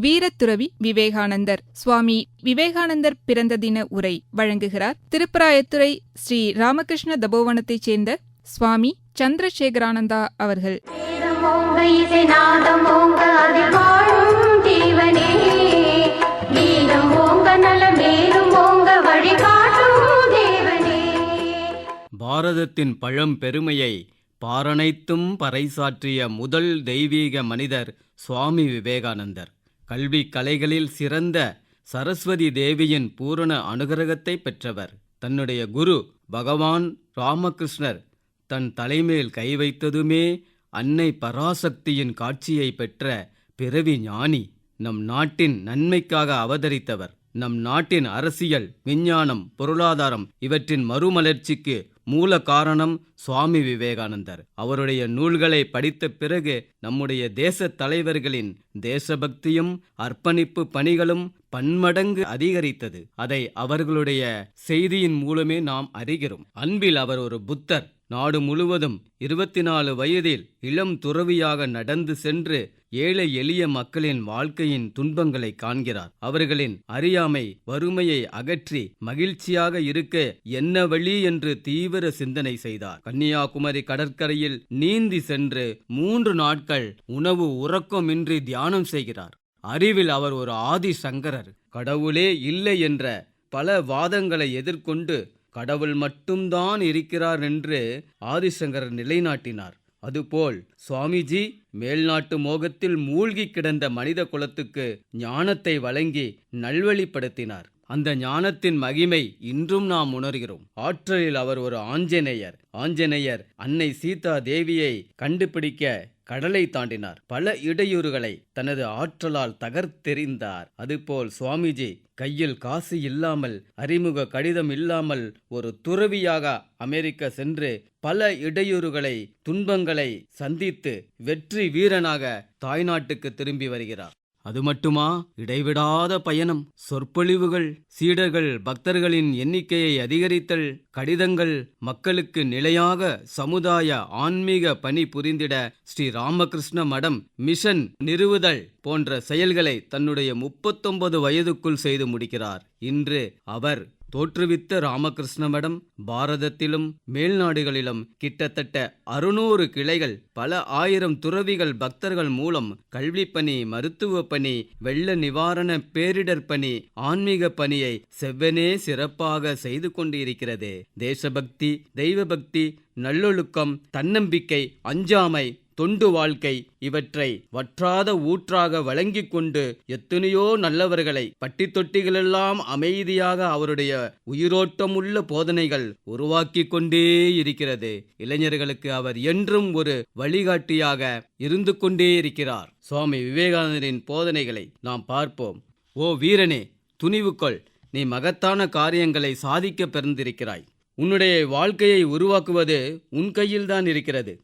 வீரத்துறவி விவேகானந்தர். சுவாமி விவேகானந்தர் பிறந்த தின உரை வழங்குகிறார். திருப்பராயத்துறை ஸ்ரீ ராமகிருஷ்ண தபோவனத்தைச் சேர்ந்த சுவாமி சந்திரசேகரானந்தா அவர்கள். பாரதத்தின் பழம் பெருமையை பாரனைத்தும் பறைசாற்றிய முதல் தெய்வீக மனிதர் சுவாமி விவேகானந்தர். கல்வி கலைகளில் சிறந்த சரஸ்வதி தேவியின் பூரண அனுகிரகத்தை பெற்றவர். தன்னுடைய குரு பகவான் ராமகிருஷ்ணர் தன் தலைமேல் கை வைத்ததுமே அன்னை பராசக்தியின் காட்சியை பெற்ற பிறவி ஞானி நம் நாட்டின் நன்மைக்காக அவதரித்தவர். நம் நாட்டின் அரசியல் விஞ்ஞானம் பொருளாதாரம் இவற்றின் மறுமலர்ச்சிக்கு மூல காரணம் சுவாமி விவேகானந்தர். அவருடைய நூல்களை படித்த பிறகு நம்முடைய தேச தலைவர்களின் தேசபக்தியும் அர்ப்பணிப்பு பணிகளும் பன்மடங்கு அதிகரித்தது. அதை அவர்களுடைய செய்தியின் மூலமே நாம் அறிகிறோம். அன்பில் அவர் ஒரு புத்தர். நாடு முழுவதும் இருபத்தி நாலு வயதில் இளம் துறவியாக நடந்து சென்று ஏழை எளிய மக்களின் வாழ்க்கையின் துன்பங்களை காண்கிறார். அவர்களின் அறியாமை வறுமையை அகற்றி மகிழ்ச்சியாக இருக்க என்ன வழி என்று தீவிர சிந்தனை செய்தார். கன்னியாகுமரி கடற்கரையில் நீந்தி சென்று மூன்று நாட்கள் உணவு உறக்கமின்றி தியானம் செய்கிறார். அறிவில் அவர் ஒரு ஆதி சங்கரர் கடவுளே இல்லை என்ற பல வாதங்களை எதிர்கொண்டு கடவுள் மட்டும்தான் இருக்கிறார் என்று ஆதிசங்கரர் நிலைநாட்டினார். அதுபோல் சுவாமிஜி மேல்நாட்டு மோகத்தில் மூழ்கி கிடந்த மனித குலத்துக்கு ஞானத்தை வழங்கி நல்வழிப்படுத்தினார். அந்த ஞானத்தின் மகிமை இன்றும் நாம் உணர்கிறோம். ஆற்றலில் அவர் ஒரு ஆஞ்சநேயர். ஆஞ்சநேயர் அன்னை சீதா தேவியை கண்டுபிடிக்க கடலை தாண்டினார். பல இடையூறுகளை தனது ஆற்றலால் தகர்த்தெறிந்தார். அதுபோல் சுவாமிஜி கையில் காசு இல்லாமல் அறிமுக கடிதம் இல்லாமல் ஒரு துறவியாக அமெரிக்கா சென்று பல இடையூறுகளை துன்பங்களை சந்தித்து வெற்றி வீரனாக தாய்நாட்டுக்கு திரும்பி வருகிறார். அது மட்டுமா இடைவிடாத பயணம். சொற்பொழிவுகள் சீடர்கள் பக்தர்களின் எண்ணிக்கையை அதிகரித்தல் கடிதங்கள் மக்களுக்கு நிலையாக சமுதாய ஆன்மீக பணி புரிந்திட ஸ்ரீ ராமகிருஷ்ண மடம் மிஷன் நிறுவுதல் போன்ற செயல்களை தன்னுடைய முப்பத்தொன்பது வயதுக்குள் செய்து முடிக்கிறார். இன்று அவர் தோற்றுவித்த ராமகிருஷ்ண மடம் பாரதத்திலும் மேல்நாடுகளிலும் கிட்டத்தட்ட அறுநூறு கிளைகள் பல ஆயிரம் துறவிகள் பக்தர்கள் மூலம் கல்விப்பணி மருத்துவ பணி வெள்ள நிவாரண பேரிடர் பணி ஆன்மீக பணியை செவ்வனே சிறப்பாக செய்து கொண்டிருக்கிறது. தேசபக்தி தெய்வபக்தி நல்லொழுக்கம் தன்னம்பிக்கை அஞ்சாமை தொண்டு வாழ்க்கை இவற்றை வற்றாத ஊற்றாக வழங்கிக் கொண்டு எத்தனையோ நல்லவர்களை பட்டி தொட்டிகளெல்லாம் அமைதியாக அவருடைய உயிரோட்டமுள்ள போதனைகள் உருவாக்கி கொண்டே இருக்கிறது. இளைஞர்களுக்கு அவர் என்றும் ஒரு வழிகாட்டியாக இருந்து கொண்டே இருக்கிறார். சுவாமி விவேகானந்தரின் போதனைகளை நாம் பார்ப்போம். ஓ வீரனே துணிவுக்கொள் நீ மகத்தான காரியங்களை சாதிக்க பிறந்திருக்கிறாய். உன்னுடைய வாழ்க்கையை உருவாக்குவது உன் கையில்தான் இருக்கிறது.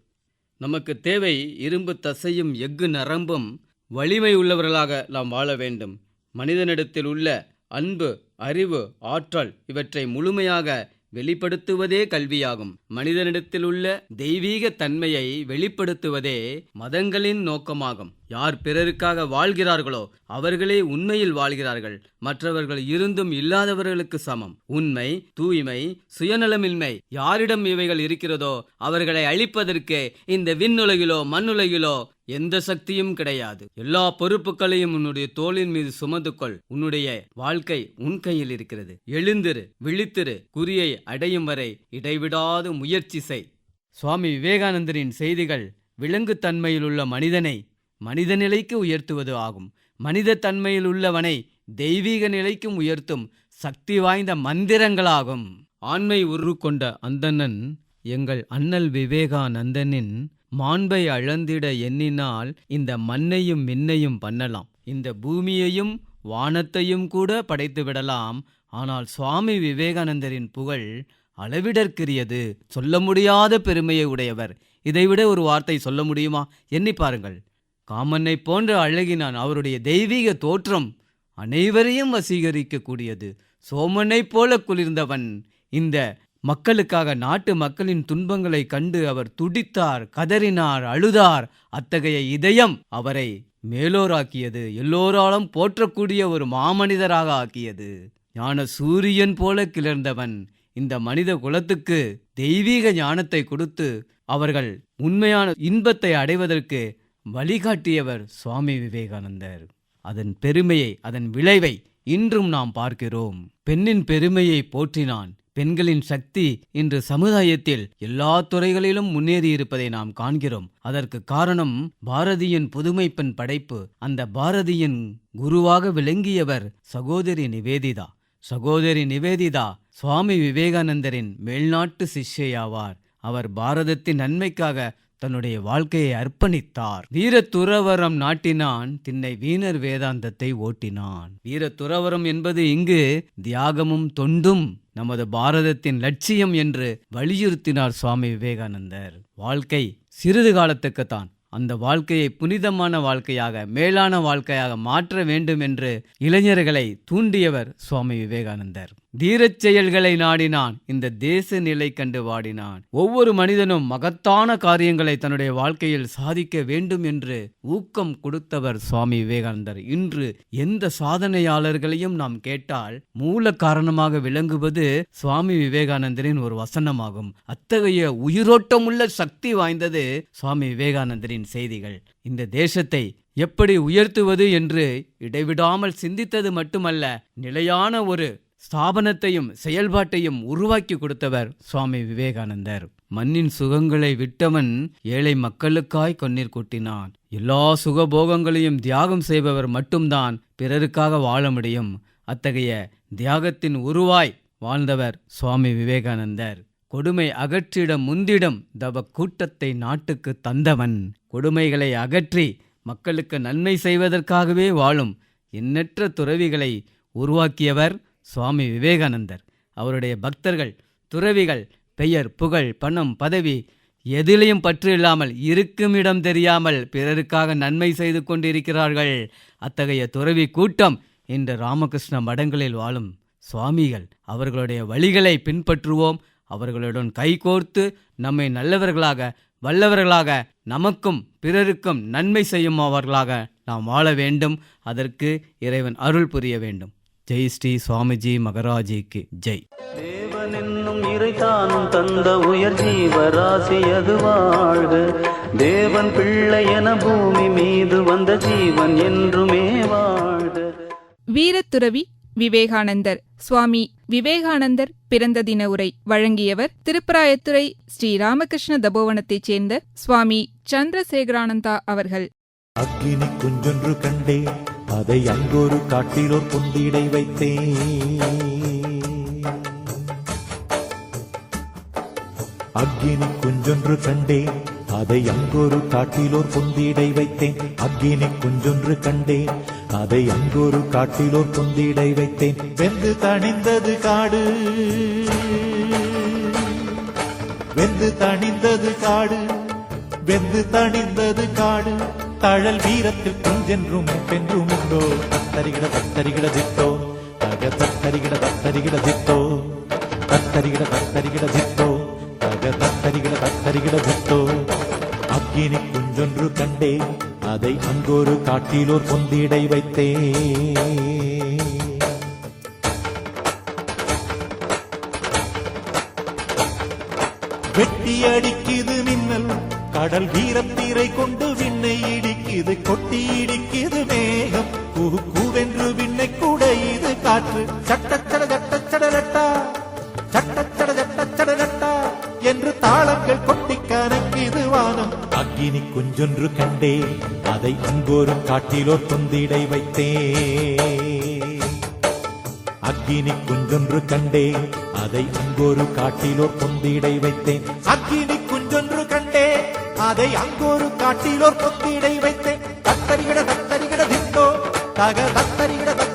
நமக்கு தேவை இரும்பு தசையும் எஃகு நரம்பும் வலிமை உள்ளவர்களாக நாம் வாழ வேண்டும். மனிதனிடத்தில் உள்ள அன்பு அறிவு ஆற்றல் இவற்றை முழுமையாக வெளிப்படுத்துவதே கல்வியாகும். மனிதனிடத்தில் உள்ள தெய்வீக தன்மையை வெளிப்படுத்துவதே மதங்களின் நோக்கமாகும். யார் பிறருக்காக வாழ்கிறார்களோ அவர்களே உண்மையில் வாழ்கிறார்கள். மற்றவர்கள் இருந்தும் இல்லாதவர்களுக்கு சமம். உண்மை தூய்மை சுயநலமின்மை யாரிடம் இவைகள் இருக்கிறதோ அவர்களை அழிப்பதற்கு இந்த விண்ணுலகிலோ மண்ணுலகிலோ எந்த சக்தியும் கிடையாது. எல்லா பொறுப்புகளையும் உன்னுடைய தோளின் மீது சுமந்து கொள் உன்னுடைய வாழ்க்கை உன் கையில் இருக்கிறது. எழுந்திரு விழித்திரு குறியை அடையும் வரை இடைவிடாது முயற்சி செய். சுவாமி விவேகானந்தரின் செய்திகள் விலங்குத்தன்மையில் உள்ள மனிதனை மனித நிலைக்கு உயர்த்துவது ஆகும். மனித தன்மையில் உள்ளவனை தெய்வீக நிலைக்கும் உயர்த்தும் சக்தி வாய்ந்த மந்திரங்களாகும். ஆண்மை உரு கொண்ட அந்தணன் எங்கள் அண்ணல் விவேகானந்தனின் மாண்பை அளந்திட எண்ணினால் இந்த மண்ணையும் மின்னையும் பண்ணலாம். இந்த பூமியையும் வானத்தையும் கூட படைத்து விடலாம். ஆனால் சுவாமி விவேகானந்தரின் புகழ் அளவிடற்கிரியது. சொல்ல முடியாத பெருமையை உடையவர். இதைவிட ஒரு வார்த்தை சொல்ல முடியுமா? எண்ணி பாருங்கள். காமனை போன்ற அழகினான் அவருடைய தெய்வீக தோற்றம் அனைவரையும் வசீகரிக்கக்கூடியது. சோமனைப் போல குளிர்ந்தவன். இந்த மக்களுக்காக நாட்டு மக்களின் துன்பங்களை கண்டு அவர் துடித்தார் கதறினார் அழுதார். அத்தகைய இதயம் அவரை மேலோராக்கியது எல்லோராலும் போற்றக்கூடிய ஒரு மாமனிதராக ஆக்கியது. ஞான சூரியன் போல கிளர்ந்தவன் இந்த மனித குலத்துக்கு தெய்வீக ஞானத்தை கொடுத்து அவர்கள் உண்மையான இன்பத்தை அடைவதற்கு வழிகாட்டியவர் சுவாமி விவேகானந்தர். அதன் பெருமையை அதன் விளைவை இன்றும் நாம் பார்க்கிறோம். பெண்ணின் பெருமையை போற்றினான். பெண்களின் சக்தி இன்று சமுதாயத்தில் எல்லா துறைகளிலும் முன்னேறியிருப்பதை நாம் காண்கிறோம். அதற்கு காரணம் பாரதியின் புதுமைப்பெண் படைப்பு. அந்த பாரதியின் குருவாக விளங்கியவர் சகோதரி நிவேதிதா. சகோதரி நிவேதிதா சுவாமி விவேகானந்தரின் மேல்நாட்டு சிஷ்யாவார் அவர் பாரதத்தின் நன்மைக்காக தன்னுடைய வாழ்க்கையை அர்ப்பணித்தார். வீரத்துறவரம் நாட்டினான் திண்ணை வீணர் வேதாந்தத்தை ஓட்டினான். வீர துறவரம் என்பது இங்கு தியாகமும் தொண்டும் நமது பாரதத்தின் லட்சியம் என்று வலியுறுத்தினார் சுவாமி விவேகானந்தர். வாழ்க்கை சிறிது காலத்துக்குத்தான். அந்த வாழ்க்கையை புனிதமான வாழ்க்கையாக மேலான வாழ்க்கையாக மாற்ற வேண்டும் என்று இளைஞர்களை தூண்டியவர் சுவாமி விவேகானந்தர். தீரச் செயல்களை நாடினான். இந்த தேச நிலை கண்டு வாடினான். ஒவ்வொரு மனிதனும் மகத்தான காரியங்களை தன்னுடைய வாழ்க்கையில் சாதிக்க வேண்டும் என்று ஊக்கம் கொடுத்தவர் சுவாமி விவேகானந்தர். இன்று எந்த சாதனையாளர்களையும் நாம் கேட்டால் மூல காரணமாக விளங்குவது சுவாமி விவேகானந்தரின் ஒரு வசனமாகும். அத்தகைய உயிரோட்டமுள்ள சக்தி வாய்ந்தது சுவாமி விவேகானந்தரின் செய்திகள். இந்த தேசத்தை எப்படி உயர்த்துவது என்று இடைவிடாமல் சிந்தித்தது மட்டுமல்ல நிலையான ஒரு ஸ்தாபனத்தையும் செயல்பாட்டையும் உருவாக்கி கொடுத்தவர் சுவாமி விவேகானந்தர். மண்ணின் சுகங்களை விட்டவன் ஏழை மக்களுக்காய் கண்ணீர் கொட்டினான். எல்லா சுகபோகங்களையும் தியாகம் செய்பவர் மட்டும்தான் பிறருக்காக வாழ முடியும். அத்தகைய தியாகத்தின் உருவாய் வாழ்ந்தவர் சுவாமி விவேகானந்தர். கொடுமை அகற்றிடம் முந்திடம் தவ கூட்டத்தை நாட்டுக்கு தந்தவன். கொடுமைகளை அகற்றி மக்களுக்கு நன்மை செய்வதற்காகவே வாழும் எண்ணற்ற துறவிகளை உருவாக்கியவர் சுவாமி விவேகானந்தர் அவருடைய பக்தர்கள் துறவிகள் பெயர் புகழ் பணம் பதவி எதிலையும் பற்று இல்லாமல் இருக்கும் இடம் தெரியாமல் பிறருக்காக நன்மை செய்து கொண்டிருக்கிறார்கள். அத்தகைய துறவி கூட்டம் இன்று ராமகிருஷ்ண மடங்களில் வாழும் சுவாமிகள். அவர்களுடைய வழிகளை பின்பற்றுவோம். அவர்களுடன் கைகோர்த்து நம்மை நல்லவர்களாக வல்லவர்களாக நமக்கும் பிறருக்கும் நன்மை செய்யும் அவர்களாக நாம் வாழ வேண்டும். அதற்கு இறைவன் அருள் புரிய வேண்டும். ஜெய் ஸ்ரீ சுவாமிஜி மகராஜிக்கு ஜெய். தேவன் என்னும் இறைத்தானும் தந்த உயர் ஜீவராசி அது வாழ்க தேவன் பிள்ளை என பூமி மீது வந்த ஜீவன் என்றுமே வாழ்க. வீரத்துறவி விவேகானந்தர். சுவாமி விவேகானந்தர் பிறந்த தின உரை வழங்கியவர் திருப்பராயத்துறை ஸ்ரீ ராமகிருஷ்ண தபோவனத்தைச் சேர்ந்த சுவாமி சந்திரசேகரானந்தா அவர்கள். அக்கினி குஞ்சொன்று கண்டேன். அதை அங்கொரு காட்டிலோர் பொந்திடை வைத்தேன். அக்கினி குஞ்சொன்று கண்டேன். அதை அங்கொரு காட்டிலோர் புந்திடை வைத்தேன். அக்னி குஞ்சொன்று கண்டேன். அதை அங்கொரு காட்டிலோர் புந்திடை வைத்தேன். வெந்து தணிந்தது காடு. வெந்து தணிந்தது காடு. வெந்து தணிந்தது காடு. தழல் வீரத்தில் குஞ்சென்றும் பென்றும் உண்டோ? தத்தரிகிட தத்தரிகிட ஜித்தோ. தக தத்தரிகிட தத்தரிகிட ஜித்தோ. தத்தரிகிட தத்தரிகிட ஜித்தோ. தக தத்தரிகிட தத்தரிகிட ஜித்தோ. அக்கினி குஞ்சொன்று கண்டே அதை அங்கொரு காட்டிலோர் பொந்திடை வைத்தே. வெட்டி அடிக்குது மின்னல் கடல் வீரத்தீரை கொண்டு விண்ணை இடி இது கொட்டி இடிக்குது மேகம். குஹு கூவென்று விண்ணை இது காற்று. சட்டச்சட சட்டச்சடலட்டா சட்டச்சட சட்டச்சடலட்டா என்று தாளங்கள் கொட்டி கணக்கிது வானம். அக்கினி குஞ்சொன்று கண்டே அதை அங்கோரும் காட்டிலோ தொந்திடை வைத்தேன். அக்கினி குஞ்சொன்று கண்டே அதை அங்கொரு காட்டிலோ பொந்திடை வைத்தேன். அக்கினி குஞ்சொன்று அதை அங்கொரு காட்டிலோர் கொத்திடை வைத்தேன். தத்தரிகிட தத்தரிகிட தித்தோ. தக தத்தரிகிட